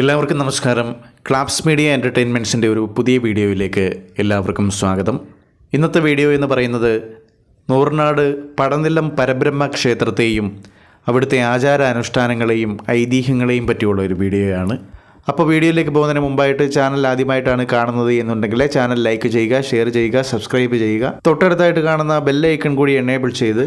എല്ലാവർക്കും നമസ്കാരം. Claps media എന്റർടൈൻമെന്റ്സിന്റെ ഒരു പുതിയ വീഡിയോയിലേക്ക് എല്ലാവർക്കും സ്വാഗതം. ഇന്നത്തെ വീഡിയോ എന്ന് പറയുന്നത് നൂറുനാട് പടനിലം പരബ്രഹ്മ ക്ഷേത്രത്തെയും അവിടുത്തെ ആചാരാനുഷ്ഠാനങ്ങളെയും ഐതിഹ്യങ്ങളെയും പറ്റിയുള്ള ഒരു വീഡിയോയാണ്. അപ്പോൾ വീഡിയോയിലേക്ക് പോകുന്നതിന് മുമ്പായിട്ട് ചാനൽ ആദ്യമായിട്ടാണ് കാണുന്നത് എന്നുണ്ടെങ്കിൽ ചാനൽ ലൈക്ക് ചെയ്യുക ഷെയർ ചെയ്യുക സബ്സ്ക്രൈബ് ചെയ്യുക. തൊട്ടടുത്തായിട്ട് കാണുന്ന ബെല്ലൈക്കൺ കൂടി എനേബിൾ ചെയ്ത്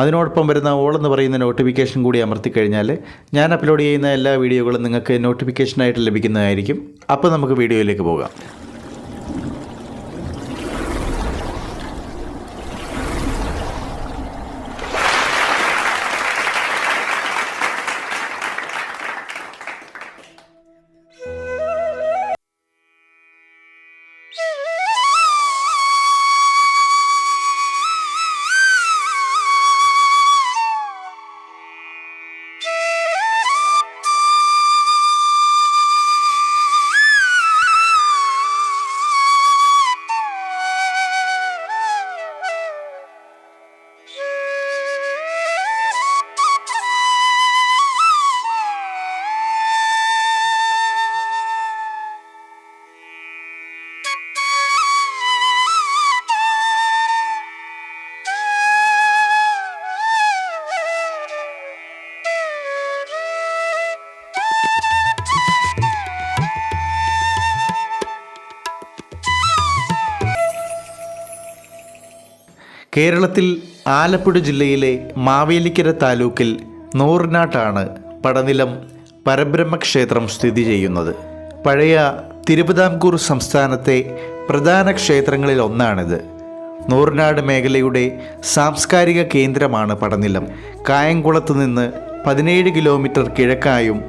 അതിനോടൊപ്പം വരുന്ന ഓൾ എന്ന് പറയുന്ന നോട്ടിഫിക്കേഷൻ കൂടി അമർത്തി കഴിഞ്ഞാൽ ഞാൻ അപ്ലോഡ് ചെയ്യുന്ന എല്ലാ വീഡിയോകളും നിങ്ങൾക്ക് നോട്ടിഫിക്കേഷനായിട്ട് ലഭിക്കുന്നതായിരിക്കും. അപ്പോൾ നമുക്ക് വീഡിയോയിലേക്ക് പോകാം. കേരളത്തിൽ ആലപ്പുഴ ജില്ലയിലെ മാവേലിക്കര താലൂക്കിൽ നൂറിനാട്ടാണ് പടനിലം പരബ്രഹ്മക്ഷേത്രം സ്ഥിതി ചെയ്യുന്നത്. പഴയ തിരുവിതാംകൂർ സംസ്ഥാനത്തെ പ്രധാന ക്ഷേത്രങ്ങളിൽ ഒന്നാണിത്. നൂറിനാട് മേഖലയുടെ സാംസ്കാരിക കേന്ദ്രമാണ് പടനിലം. കായംകുളത്ത് നിന്ന് പതിനേഴ് കിലോമീറ്റർ കിഴക്കായും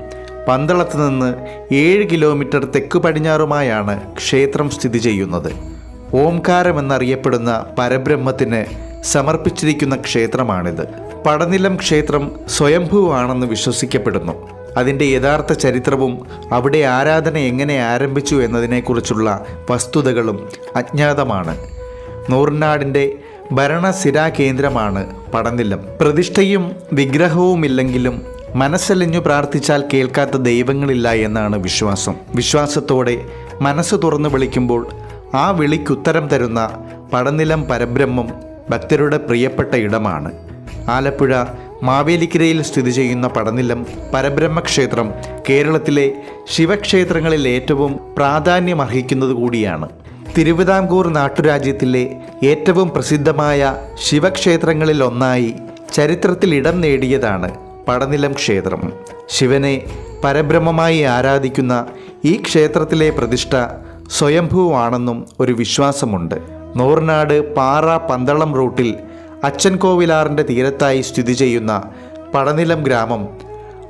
പന്തളത്ത് നിന്ന് ഏഴ് കിലോമീറ്റർ തെക്ക് പടിഞ്ഞാറുമായാണ് ക്ഷേത്രം സ്ഥിതി ചെയ്യുന്നത്. ഓംകാരം എന്നറിയപ്പെടുന്ന പരബ്രഹ്മത്തിന് സമർപ്പിച്ചിരിക്കുന്ന ക്ഷേത്രമാണിത്. പടനിലം ക്ഷേത്രം സ്വയംഭൂവാണെന്ന് വിശ്വസിക്കപ്പെടുന്നു. അതിന്റെ യഥാർത്ഥ ചരിത്രവും അവിടെ ആരാധന എങ്ങനെ ആരംഭിച്ചു എന്നതിനെക്കുറിച്ചുള്ള വസ്തുതകളും അജ്ഞാതമാണ്. നൂറിനാടിന്റെ ഭരണസിരാ കേന്ദ്രമാണ് പടനിലം. പ്രതിഷ്ഠയും വിഗ്രഹവുമില്ലെങ്കിലും മനസ്സലിഞ്ഞു പ്രാർത്ഥിച്ചാൽ കേൾക്കാത്ത ദൈവങ്ങളില്ല എന്നാണ് വിശ്വാസം. വിശ്വാസത്തോടെ മനസ്സ് തുറന്നു വിളിക്കുമ്പോൾ ആ വിളിക്കുത്തരം തരുന്ന പടനിലം പരബ്രഹ്മം ഭക്തരുടെ പ്രിയപ്പെട്ട ഇടമാണ്. ആലപ്പുഴ മാവേലിക്കരയിൽ സ്ഥിതി ചെയ്യുന്ന പടനിലം പരബ്രഹ്മക്ഷേത്രം കേരളത്തിലെ ശിവക്ഷേത്രങ്ങളിൽ ഏറ്റവും പ്രാധാന്യമർഹിക്കുന്നത് കൂടിയാണ്. തിരുവിതാംകൂർ നാട്ടുരാജ്യത്തിലെ ഏറ്റവും പ്രസിദ്ധമായ ശിവക്ഷേത്രങ്ങളിൽ ഒന്നായി ചരിത്രത്തിൽ ഇടം നേടിയതാണ് പടനിലം ക്ഷേത്രം. ശിവനെ പരബ്രഹ്മമായി ആരാധിക്കുന്ന ഈ ക്ഷേത്രത്തിലെ പ്രതിഷ്ഠ സ്വയംഭൂവാണെന്നും ഒരു വിശ്വാസമുണ്ട്. നൂർനാട് പാറ പന്തളം റൂട്ടിൽ അച്ചൻകോവിലാറിന്റെ തീരത്തായി സ്ഥിതി ചെയ്യുന്ന പടനിലം ഗ്രാമം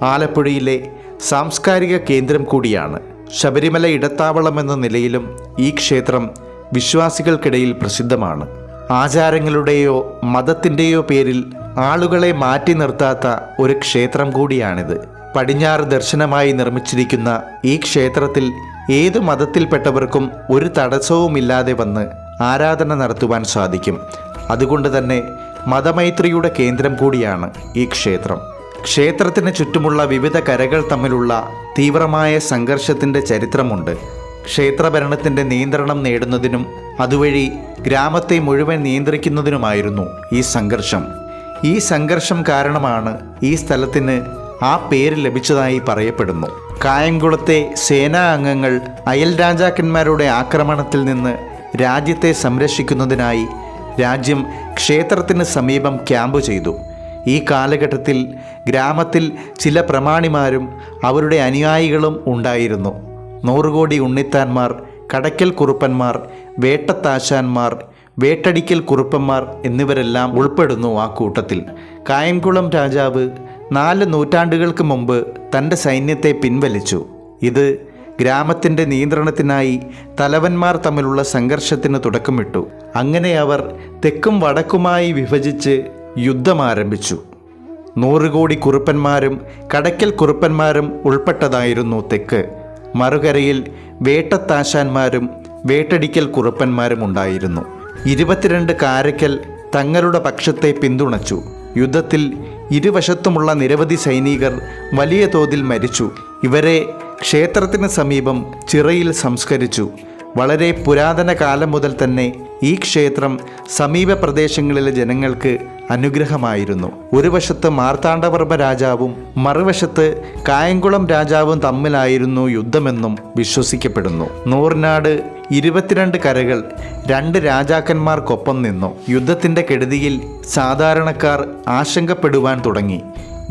ആലപ്പുഴയിലെ സാംസ്കാരിക കേന്ദ്രം കൂടിയാണ്. ശബരിമല ഇടത്താവളം എന്ന നിലയിലും ഈ ക്ഷേത്രം വിശ്വാസികൾക്കിടയിൽ പ്രസിദ്ധമാണ്. ആചാരങ്ങളുടെയോ മതത്തിന്റെയോ പേരിൽ ആളുകളെ മാറ്റി നിർത്താത്ത ഒരു ക്ഷേത്രം കൂടിയാണിത്. പടിഞ്ഞാറ് ദർശനമായി നിർമ്മിച്ചിരിക്കുന്ന ഈ ക്ഷേത്രത്തിൽ ഏതു മതത്തിൽപ്പെട്ടവർക്കും ഒരു തടസ്സവുമില്ലാതെ വന്ന് ആരാധന നടത്തുവാൻ സാധിക്കും. അതുകൊണ്ട് തന്നെ മതമൈത്രിയുടെ കേന്ദ്രം കൂടിയാണ് ഈ ക്ഷേത്രം. ക്ഷേത്രത്തിന് ചുറ്റുമുള്ള വിവിധ കരകൾ തമ്മിലുള്ള തീവ്രമായ സംഘർഷത്തിന്റെ ചരിത്രമുണ്ട്. ക്ഷേത്രഭരണത്തിന്റെ നിയന്ത്രണം നേടുന്നതിനും അതുവഴി ഗ്രാമത്തെ മുഴുവൻ നിയന്ത്രിക്കുന്നതിനുമായിരുന്നു ഈ സംഘർഷം. ഈ സംഘർഷം കാരണമാണ് ഈ സ്ഥലത്തിന് ആ പേര് ലഭിച്ചതായി പറയപ്പെടുന്നു. കായംകുളത്തെ സേനാ അംഗങ്ങൾ അയൽ രാജാക്കന്മാരുടെ ആക്രമണത്തിൽ നിന്ന് രാജ്യത്തെ സംരക്ഷിക്കുന്നതിനായി രാജ്യം ക്ഷേത്രത്തിന് സമീപം ക്യാമ്പ് ചെയ്തു. ഈ കാലഘട്ടത്തിൽ ഗ്രാമത്തിൽ ചില പ്രമാണിമാരും അവരുടെ അനുയായികളും ഉണ്ടായിരുന്നു. നൂറുകോടി ഉണ്ണിത്താന്മാർ കടയ്ക്കൽ കുറുപ്പന്മാർ വേട്ടത്താശാന്മാർ വേട്ടടിക്കൽ കുറുപ്പന്മാർ എന്നിവരെല്ലാം ഉൾപ്പെടുന്നു ആ കൂട്ടത്തിൽ. കായംകുളം രാജാവ് നാല് നൂറ്റാണ്ടുകൾക്ക് മുമ്പ് തന്റെ സൈന്യത്തെ പിൻവലിച്ചു. ഇത് ഗ്രാമത്തിന്റെ നിയന്ത്രണത്തിനായി തലവന്മാർ തമ്മിലുള്ള സംഘർഷത്തിന് തുടക്കമിട്ടു. അങ്ങനെ അവർ തെക്കും വടക്കുമായി വിഭജിച്ച് യുദ്ധം ആരംഭിച്ചു. നൂറുകോടി കുറുപ്പന്മാരും കടയ്ക്കൽ കുറുപ്പന്മാരും ഉൾപ്പെട്ടതായിരുന്നു തെക്ക്. മറുകരയിൽ വേട്ടത്താശാന്മാരും വേട്ടടിക്കൽ കുറുപ്പന്മാരും ഉണ്ടായിരുന്നു. ഇരുപത്തിരണ്ട് കാരക്കൽ തങ്ങളുടെ പക്ഷത്തെ പിന്തുണച്ചു. യുദ്ധത്തിൽ ഇരുവശത്തുമുള്ള നിരവധി സൈനികർ വലിയ തോതിൽ മരിച്ചു. ഇവരെ ക്ഷേത്രത്തിന് സമീപം ചിറയിൽ സംസ്കരിച്ചു. വളരെ പുരാതന കാലം മുതൽ തന്നെ ഈ ക്ഷേത്രം സമീപ പ്രദേശങ്ങളിലെ ജനങ്ങൾക്ക് അനുഗ്രഹമായിരുന്നു. ഒരു വശത്ത് മാർത്താണ്ഡവർമ്മ രാജാവും മറുവശത്ത് കായംകുളം രാജാവും തമ്മിലായിരുന്നു യുദ്ധമെന്നും വിശ്വസിക്കപ്പെടുന്നു. നൂറിനാട് ഇരുപത്തിരണ്ട് കരകൾ രണ്ട് രാജാക്കന്മാർക്കൊപ്പം നിന്നു. യുദ്ധത്തിന്റെ കെടുതിയിൽ സാധാരണക്കാർ ആശങ്കപ്പെടുവാൻ തുടങ്ങി.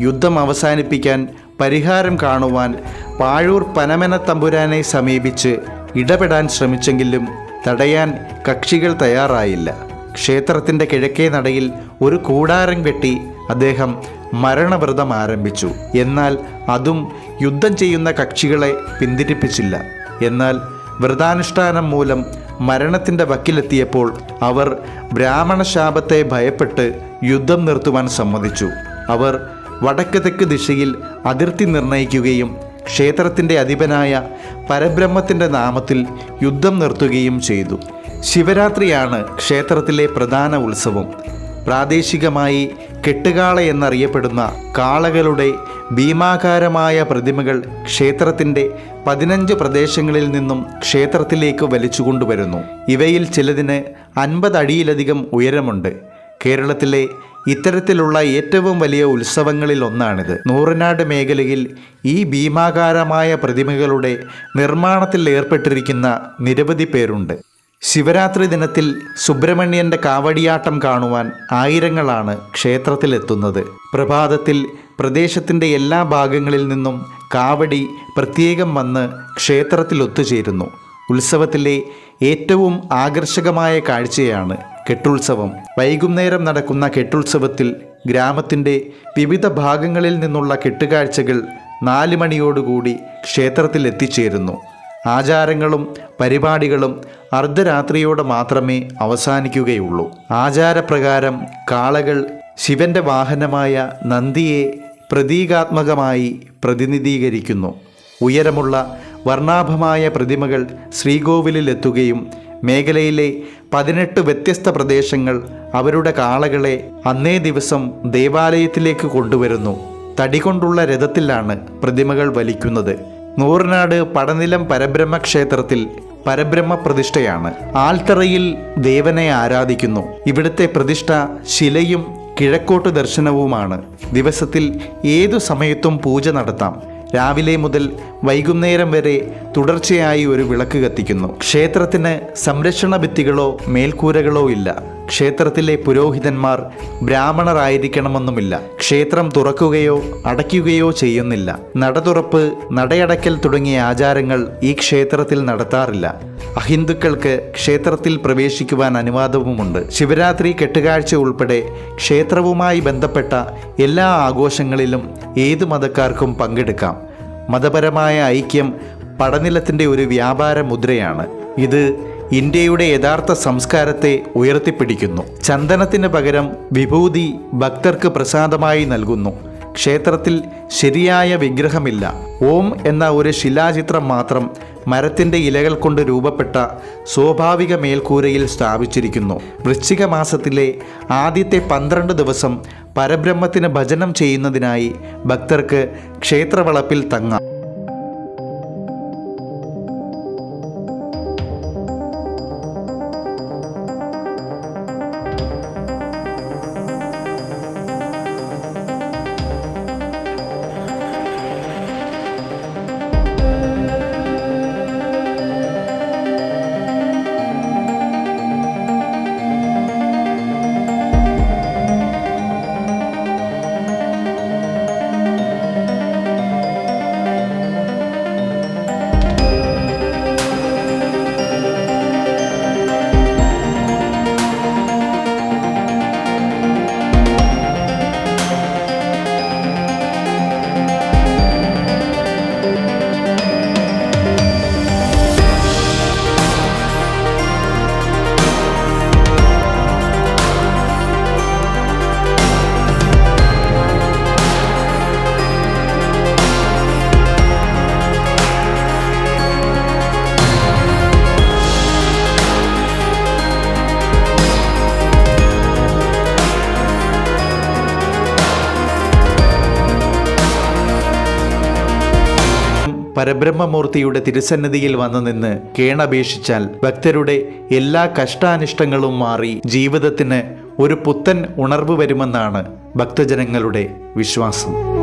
യുദ്ധം അവസാനിപ്പിക്കാൻ പരിഹാരം കാണുവാൻ പാഴൂർ പനമന തമ്പുരാനെ സമീപിച്ച് ഇടപെടാൻ ശ്രമിച്ചെങ്കിലും തടയാൻ കക്ഷികൾ തയ്യാറായില്ല. ക്ഷേത്രത്തിന്റെ കിഴക്കേ നടയിൽ ഒരു കൂടാരം കെട്ടി അദ്ദേഹം മരണവ്രതം ആരംഭിച്ചു. എന്നാൽ അതും യുദ്ധം ചെയ്യുന്ന കക്ഷികളെ പിന്തിരിപ്പിച്ചില്ല. എന്നാൽ വ്രതാനുഷ്ഠാനം മൂലം മരണത്തിന്റെ വക്കിലെത്തിയപ്പോൾ അവർ ബ്രാഹ്മണ ശാപത്തെ ഭയപ്പെട്ട് യുദ്ധം നിർത്തുവാൻ സമ്മതിച്ചു. അവർ വടക്ക് തെക്ക് ദിശയിൽ അതിർത്തി നിർണയിക്കുകയും ക്ഷേത്രത്തിന്റെ അധിപനായ പരബ്രഹ്മത്തിന്റെ നാമത്തിൽ യുദ്ധം നിർത്തുകയും ചെയ്തു. ശിവരാത്രിയാണ് ക്ഷേത്രത്തിലെ പ്രധാന ഉത്സവം. പ്രാദേശികമായി കെട്ടുകാള എന്നറിയപ്പെടുന്ന കാളകളുടെ ഭീമാകാരമായ പ്രതിമകൾ ക്ഷേത്രത്തിന്റെ പതിനഞ്ച് പ്രദേശങ്ങളിൽ നിന്നും ക്ഷേത്രത്തിലേക്ക് വലിച്ചുകൊണ്ടുവരുന്നു. ഇവയിൽ ചിലതിന് അൻപത് അടിയിലധികം ഉയരമുണ്ട്. കേരളത്തിലെ ഇത്തരത്തിലുള്ള ഏറ്റവും വലിയ ഉത്സവങ്ങളിൽ ഒന്നാണിത്. നൂറനാട് മേഖലയിൽ ഈ ഭീമാകാരമായ പ്രതിമകളുടെ നിർമ്മാണത്തിൽ ഏർപ്പെട്ടിരിക്കുന്ന നിരവധി പേരുണ്ട്. ശിവരാത്രി ദിനത്തിൽ സുബ്രഹ്മണ്യന്റെ കാവടിയാട്ടം കാണുവാൻ ആയിരങ്ങളാണ് ക്ഷേത്രത്തിലെത്തുന്നത്. പ്രഭാതത്തിൽ പ്രദേശത്തിന്റെ എല്ലാ ഭാഗങ്ങളിൽ നിന്നും കാവടി പ്രത്യേകം വന്ന് ക്ഷേത്രത്തിൽ ഒത്തുചേരുന്നു. ഉത്സവത്തിലെ ഏറ്റവും ആകർഷകമായ കാഴ്ചയാണ് കെട്ടുത്സവം. വൈകുന്നേരം നടക്കുന്ന കെട്ടുത്സവത്തിൽ ഗ്രാമത്തിന്റെ വിവിധ ഭാഗങ്ങളിൽ നിന്നുള്ള കെട്ടുകാഴ്ചകൾ നാല് മണിയോടുകൂടി ക്ഷേത്രത്തിൽ എത്തിച്ചേരുന്നു ആചാരങ്ങളും പരിപാടികളും അർദ്ധരാത്രിയോടെ മാത്രമേ അവസാനിക്കുകയുള്ളൂ. ആചാരപ്രകാരം കാളകൾ ശിവന്റെ വാഹനമായ നന്ദിയെ പ്രതീകാത്മകമായി പ്രതിനിധീകരിക്കുന്നു. ഉയരമുള്ള വർണാഭമായ പ്രതിമകൾ ശ്രീകോവിലിലെത്തുകയും മേഖലയിലെ പതിനെട്ട് വ്യത്യസ്ത പ്രദേശങ്ങൾ അവരുടെ കാളകളെ അന്നേ ദിവസം ദേവാലയത്തിലേക്ക് കൊണ്ടുവരുന്നു. തടികൊണ്ടുള്ള രഥത്തിലാണ് പ്രതിമകൾ വലിക്കുന്നത്. നൂറിനാട് പടനിലം പരബ്രഹ്മ ക്ഷേത്രത്തിൽ പരബ്രഹ്മ പ്രതിഷ്ഠയാണ് ആൽത്തറയിൽ ദേവനെ ആരാധിക്കുന്നു. ഇവിടുത്തെ പ്രതിഷ്ഠ ശിലയും കിഴക്കോട്ട് ദർശനവുമാണ്. ദിവസത്തിൽ ഏതു സമയത്തും പൂജ നടത്താം. രാവിലെ മുതൽ വൈകുന്നേരം വരെ തുടർച്ചയായി ഒരു വിളക്ക് കത്തിക്കുന്നു. ക്ഷേത്രത്തിന് സംരക്ഷണ ഭിത്തികളോ മേൽക്കൂരകളോ ഇല്ല. ക്ഷേത്രത്തിലെ പുരോഹിതന്മാർ ബ്രാഹ്മണരായിരിക്കണമെന്നുമില്ല. ക്ഷേത്രം തുറക്കുകയോ അടയ്ക്കുകയോ ചെയ്യുന്നില്ല. നടതുറപ്പ് നടയടക്കൽ തുടങ്ങിയ ആചാരങ്ങൾ ഈ ക്ഷേത്രത്തിൽ നടത്താറില്ല. അഹിന്ദുക്കൾക്ക് ക്ഷേത്രത്തിൽ പ്രവേശിക്കുവാൻ അനുവാദവുമുണ്ട്. ശിവരാത്രി കെട്ടുകാഴ്ച ഉൾപ്പെടെ ക്ഷേത്രവുമായി ബന്ധപ്പെട്ട എല്ലാ ആഘോഷങ്ങളിലും ഏതു മതക്കാർക്കും പങ്കെടുക്കാം. മതപരമായ ഐക്യം പടനിലത്തിന്റെ ഒരു വ്യാപാര മുദ്രയാണ്. ഇത് ഇന്ത്യയുടെ യഥാർത്ഥ സംസ്കാരത്തെ ഉയർത്തിപ്പിടിക്കുന്നു. ചന്ദനത്തിന് പകരം വിഭൂതി ഭക്തർക്ക് പ്രസാദമായി നൽകുന്നു. ക്ഷേത്രത്തിൽ ശരിയായ വിഗ്രഹമില്ല. ഓം എന്ന ഒരു ശിലാചിത്രം മാത്രം മരത്തിന്റെ ഇലകൾ കൊണ്ട് രൂപപ്പെട്ട സ്വാഭാവിക മേൽക്കൂരയിൽ സ്ഥാപിച്ചിരിക്കുന്നു. വൃശ്ചിക മാസത്തിലെ ആദ്യത്തെ പന്ത്രണ്ട് ദിവസം പരബ്രഹ്മത്തിന് ഭജനം ചെയ്യുന്നതിനായി ഭക്തർക്ക് ക്ഷേത്രവളപ്പിൽ തങ്ങാം. പരബ്രഹ്മമൂർത്തിയുടെ തിരുസന്നിധിയിൽ വന്നു നിന്ന് കേണപേക്ഷിച്ചാൽ ഭക്തരുടെ എല്ലാ കഷ്ടാനിഷ്ടങ്ങളും മാറി ജീവിതത്തിന് ഒരു പുത്തൻ ഉണർവ് വരുമെന്നാണ് ഭക്തജനങ്ങളുടെ വിശ്വാസം.